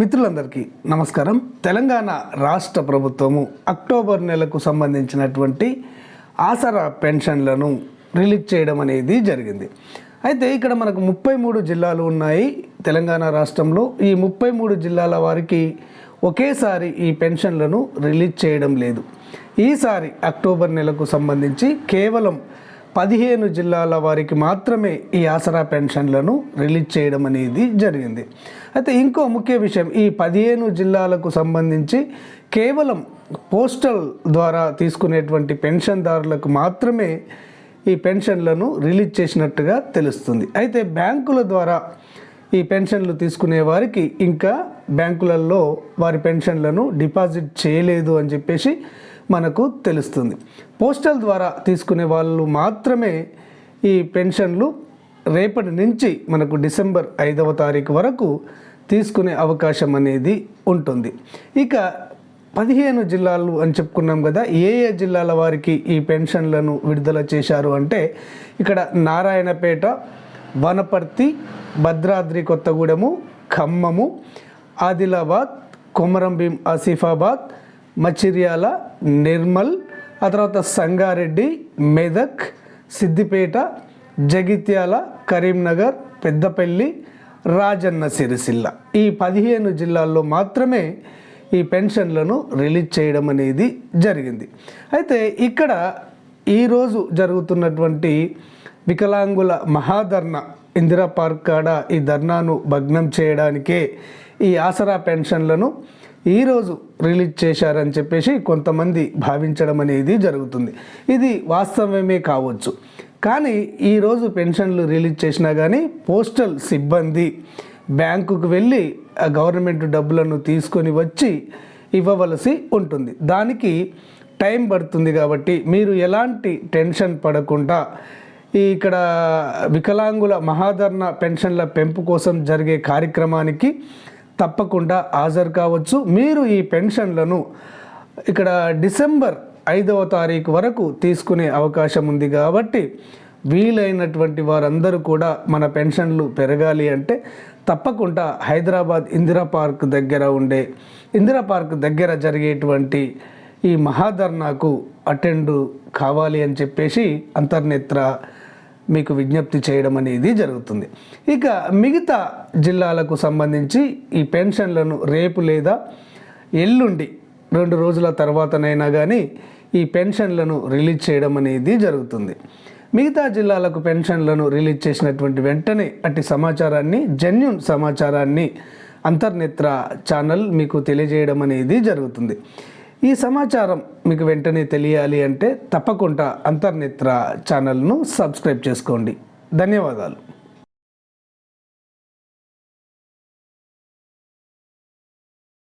మిత్రులందరికీ నమస్కారం. తెలంగాణ రాష్ట్ర ప్రభుత్వము అక్టోబర్ నెలకు సంబంధించినటువంటి ఆసరా పెన్షన్లను రిలీజ్ చేయడం అనేది జరిగింది. అయితే ఇక్కడ మనకు ముప్పై మూడు జిల్లాలు ఉన్నాయి తెలంగాణ రాష్ట్రంలో. ఈ ముప్పై మూడు జిల్లాల వారికి ఒకేసారి ఈ పెన్షన్లను రిలీజ్ చేయడం లేదు. ఈసారి అక్టోబర్ నెలకు సంబంధించి కేవలం పదిహేను జిల్లాల వారికి మాత్రమే ఈ ఆసరా పెన్షన్లను రిలీజ్ చేయడం అనేది జరిగింది. అయితే ఇంకో ముఖ్య విషయం ఈ పదిహేను జిల్లాలకు సంబంధించి కేవలం పోస్టల్ ద్వారా తీసుకునేటువంటి పెన్షన్దారులకు మాత్రమే ఈ పెన్షన్లను రిలీజ్ చేసినట్టుగా తెలుస్తుంది. అయితే బ్యాంకుల ద్వారా ఈ పెన్షన్లు తీసుకునే వారికి ఇంకా బ్యాంకులలో వారి పెన్షన్లను డిపాజిట్ చేయలేదు అని చెప్పేసి మనకు తెలుస్తుంది. పోస్టల్ ద్వారా తీసుకునే వాళ్ళు మాత్రమే ఈ పెన్షన్లు రేపటి నుంచి మనకు డిసెంబర్ ఐదవ తారీఖు వరకు తీసుకునే అవకాశం అనేది ఉంటుంది. ఇక పదిహేను జిల్లాలు అని చెప్పుకున్నాం కదా ఏ ఏ జిల్లాల వారికి ఈ పెన్షన్లను విడుదల చేశారు అంటే ఇక్కడ నారాయణపేట వనపర్తి భద్రాద్రి కొత్తగూడెము ఖమ్మము ఆదిలాబాద్ కొమరంభీం ఆసిఫాబాద్ మచిర్యాల నిర్మల్ ఆ తర్వాత సంగారెడ్డి మెదక్ సిద్దిపేట జగిత్యాల కరీంనగర్ పెద్దపల్లి రాజన్న సిరిసిల్ల. ఈ పదిహేను జిల్లాల్లో మాత్రమే ఈ పెన్షన్లను రిలీజ్ చేయడం అనేది జరిగింది. అయితే ఇక్కడ ఈరోజు జరుగుతున్నటువంటి వికలాంగుల మహాధర్ణ ఇందిరా పార్క్ కాడ ఈ ధర్నాను భగ్నం చేయడానికే ఈ ఆసరా పెన్షన్లను ఈరోజు రిలీజ్ చేశారని చెప్పేసి కొంతమంది భావించడం అనేది జరుగుతుంది. ఇది వాస్తవమే కావచ్చు. కానీ ఈరోజు పెన్షన్లు రిలీజ్ చేసినా కానీ పోస్టల్ సిబ్బంది బ్యాంకుకు వెళ్ళి ఆ గవర్నమెంట్ డబ్బులను తీసుకొని వచ్చి ఇవ్వవలసి ఉంటుంది. దానికి టైం పడుతుంది కాబట్టి మీరు ఎలాంటి టెన్షన్ పడకుండా ఈ ఇక్కడ వికలాంగుల మహాధరణ పెన్షన్ల పెంపు కోసం జరిగే కార్యక్రమానికి తప్పకుండా హాజరు కావచ్చు. మీరు ఈ పెన్షన్లను ఇక్కడ డిసెంబర్ ఐదవ తారీఖు వరకు తీసుకునే అవకాశం ఉంది కాబట్టి వీలైనటువంటి వారందరూ కూడా మన పెన్షన్లు పెరగాలి అంటే తప్పకుండా హైదరాబాద్ ఇందిరా పార్క్ దగ్గర ఉండే ఇందిరా పార్క్ దగ్గర జరిగేటువంటి ఈ మహాధర్నాకు అటెండ్ కావాలి అని చెప్పేసి అంతర్నేత్ర మీకు విజ్ఞప్తి చేయడం అనేది జరుగుతుంది. ఇక మిగతా జిల్లాలకు సంబంధించి ఈ పెన్షన్లను రేపు లేదా ఎల్లుండి రెండు రోజుల తర్వాతనైనా కానీ ఈ పెన్షన్లను రిలీజ్ చేయడం అనేది జరుగుతుంది. మిగతా జిల్లాలకు పెన్షన్లను రిలీజ్ చేసినటువంటి వెంటనే అట్టి సమాచారాన్ని జెన్యున్ సమాచారాన్ని అంతర్నేత్ర ఛానల్ మీకు తెలియజేయడం అనేది జరుగుతుంది. ఈ సమాచారం మీకు వెంటనే తెలియాలి అంటే తప్పకుండా అంతర్నేత్ర ఛానల్ను సబ్స్క్రైబ్ చేసుకోండి. ధన్యవాదాలు.